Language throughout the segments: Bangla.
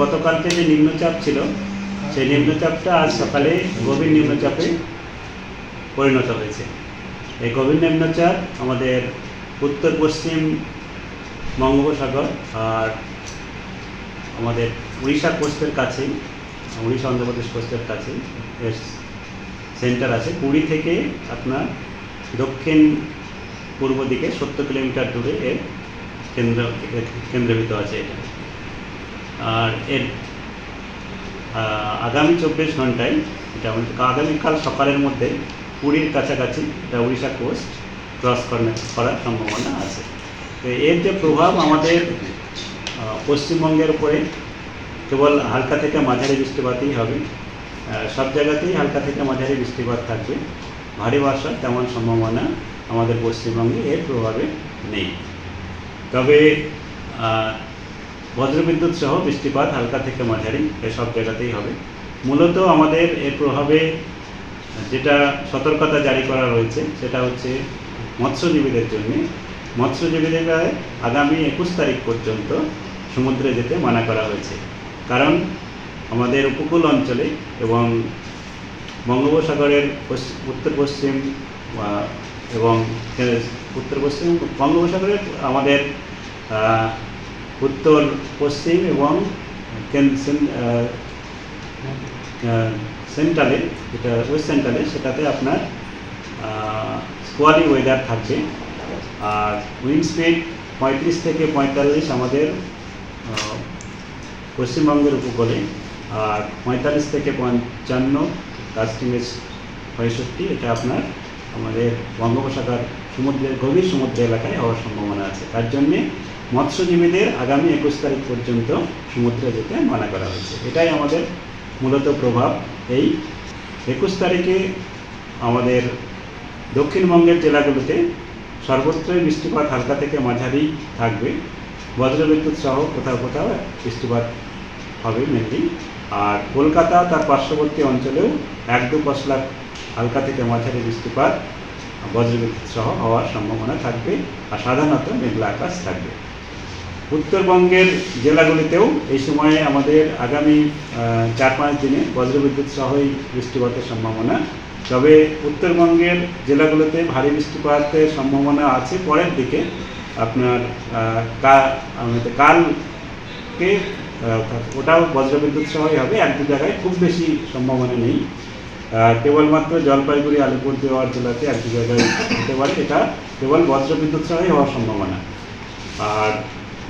গতকালকে যে নিম্নচাপ ছিল, সেই নিম্নচাপটা আজ সকালে গভীর নিম্নচাপে পরিণত হয়েছে। এই গভীর নিম্নচাপ আমাদের উত্তর, পশ্চিম বঙ্গোপসাগর আর আমাদের উড়িষ্যা কোস্টের কাছেই, উড়িষ্যা অন্ধ্রপ্রদেশ কোস্টের কাছেই এর সেন্টার আছে। পুরী থেকে আপনার দক্ষিণ পূর্ব দিকে সত্তর কিলোমিটার দূরে এর কেন্দ্র কেন্দ্রীভূত আছে এটা আর এর আগামী চব্বিশ ঘন্টায়, এটা আমাদের আগামীকাল সকালের মধ্যে পুরীর কাছাকাছি, এটা উড়িষ্যা কোস্ট ক্রস করার সম্ভাবনা আছে। তো এর যে প্রভাব আমাদের পশ্চিমবঙ্গের উপরে, কেবল হালকা থেকে মাঝারি বৃষ্টিপাতই হবে। সব জায়গাতেই হালকা থেকে মাঝারি বৃষ্টিপাত থাকবে। ভারী বর্ষার তেমন সম্ভাবনা আমাদের পশ্চিমবঙ্গে এর প্রভাবে নেই। তবে বজ্রবিদ্যুৎ সহ বৃষ্টিপাত হালকা থেকে মাঝারি, এসব জায়গাতেই হবে। মূলত আমাদের এর প্রভাবে যেটা সতর্কতা জারি করা রয়েছে, সেটা হচ্ছে মৎস্যজীবীদের জন্য। মৎস্যজীবীদের আগামী একুশ তারিখ পর্যন্ত সমুদ্রে যেতে মানা করা হয়েছে। কারণ আমাদের উপকূল অঞ্চলে এবং বঙ্গোপসাগরের উত্তর পশ্চিম এবং উত্তর পশ্চিম বঙ্গোপসাগরের আমাদের উত্তর, পশ্চিম এবং সেন্ট্রালে যেটা ওয়েস্ট সেন্ট্রালে সেটাতে আপনার স্কোয়ালি ওয়েদার থাকবে। আর উইন্ড স্পিড পঁয়ত্রিশ থেকে পঁয়তাল্লিশ আমাদের পশ্চিমবঙ্গের উপকূলে। আর পঁয়তাল্লিশ থেকে পঞ্চান্ন কাস্টিংয়ের পঁয়ষট্টি, এটা আপনার আমাদের বঙ্গোপসাগর সমুদ্রের, গভীর সমুদ্র এলাকায় হওয়ার সম্ভাবনা আছে। তার জন্যে মৎস্যজীবীদের আগামী একুশ তারিখ পর্যন্ত সমুদ্রে যেতে মানা করা হয়েছে। এটাই আমাদের মূলত প্রভাব। এই একুশ তারিখে আমাদের দক্ষিণবঙ্গের জেলাগুলোতে সর্বত্রই বৃষ্টিপাত হালকা থেকে মাঝারি থাকবে। বজ্রবিদ্যুৎ সহ কোথাও কোথাও বৃষ্টিপাত হবে মেনলি আর কলকাতা তার পার্শ্ববর্তী অঞ্চলেও এক দু পশলা হালকা থেকে মাঝারি বৃষ্টিপাত বজ্রবিদ্যুৎ সহ হওয়ার সম্ভাবনা থাকবে। আর সাধারণত মেঘলা আকাশ থাকবে। উত্তরবঙ্গের জেলাগুলিতেও এই সময়ে আমাদের আগামী চার পাঁচ দিনে বজ্রবিদ্যুৎ সহই বৃষ্টিপাতের সম্ভাবনা। তবে উত্তরবঙ্গের জেলাগুলোতে ভারী বৃষ্টিপাতের সম্ভাবনা আছে। পরের দিকে আপনার কালকে ওটাও বজ্রবিদ্যুৎ সহই হবে। এক দু জায়গায় খুব বেশি সম্ভাবনা নেই। কেবলমাত্র জলপাইগুড়ি, আলিপুরদুয়ার জেলাতে এক দু জায়গায় হতে পারে। এটা কেবল বজ্রবিদ্যুৎ সহই হওয়ার সম্ভাবনা। আর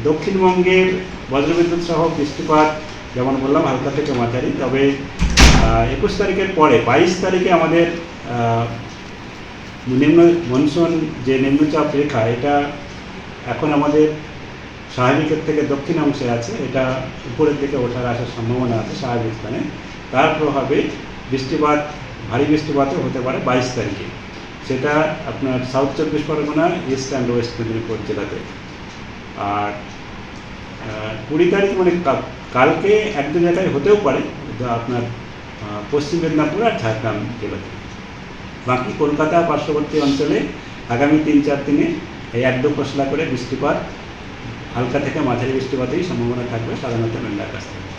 দক্ষিণবঙ্গের বজ্রবিদ্যুৎ সহ বৃষ্টিপাত যেমন বললাম, হালকা থেকে মাঝারি। তবে একুশ তারিখের পরে, বাইশ তারিখে আমাদের নিম্ন মনসুন যে নিম্নচাপ রেখা, এটা এখন আমাদের স্বাভাবিকের থেকে দক্ষিণ অংশে আছে। এটা উপরের দিকে ওঠার আসার সম্ভাবনা আছে স্বাভাবিক স্থানে। তার প্রভাবে বৃষ্টিপাত, ভারী বৃষ্টিপাতও হতে পারে বাইশ তারিখে। সেটা আপনার সাউথ চব্বিশ Pargana east and west Medinipur জেলাতে। আর কুড়ি তারিখ মানে কালকে এক দু জায়গায় হতেও পারে আপনার পশ্চিম মেদিনীপুর আর ঝাড়গ্রাম জেলাতে। বাকি কলকাতা পার্শ্ববর্তী অঞ্চলে আগামী তিন চার দিনে এই এক দু পশলা করে বৃষ্টিপাত, হালকা থেকে মাঝারি বৃষ্টিপাতেই সম্ভাবনা থাকবে, সাধারণত মেন্ডার কাছ থাকবে